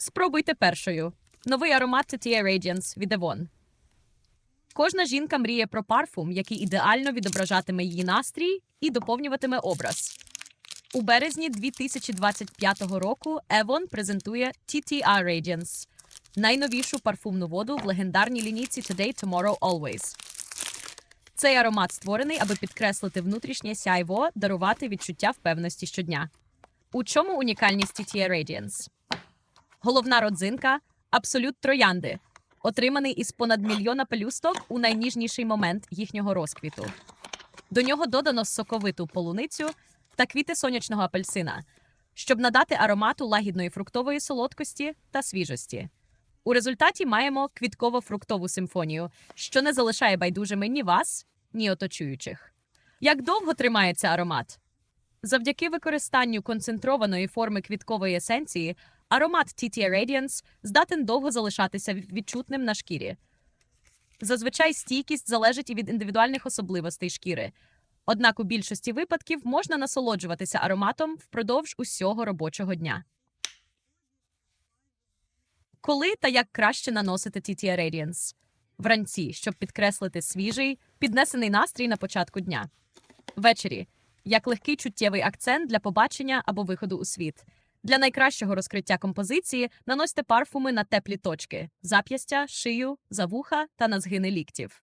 Спробуйте першою. Новий аромат Tetier Radiance від Avon. Кожна жінка мріє про парфум, який ідеально відображатиме її настрій і доповнюватиме образ. У березні 2025 року Avon презентує TTR Radiance – найновішу парфумну воду в легендарній лінійці Today, Tomorrow, Always. Цей аромат створений, аби підкреслити внутрішнє сяйво, дарувати відчуття впевненості щодня. У чому унікальність TTR Radiance? Головна родзинка абсолют троянди, отриманий із понад мільйона пелюсток у найніжніший момент їхнього розквіту. До нього додано соковиту полуницю та квіти сонячного апельсина, щоб надати аромату лагідної фруктової солодкості та свіжості. У результаті маємо квітково-фруктову симфонію, що не залишає байдужими ні вас, ні оточуючих. Як довго тримається аромат? Завдяки використанню концентрованої форми квіткової есенції, аромат TTA Radiance здатен довго залишатися відчутним на шкірі. Зазвичай стійкість залежить і від індивідуальних особливостей шкіри. Однак у більшості випадків можна насолоджуватися ароматом впродовж усього робочого дня. Коли та як краще наносити TTA Radiance? Вранці, щоб підкреслити свіжий, піднесений настрій на початку дня. Ввечері як легкий чуттєвий акцент для побачення або виходу у світ. Для найкращого розкриття композиції наносьте парфуми на теплі точки: зап'ястя, шию, завуха та на згини ліктів.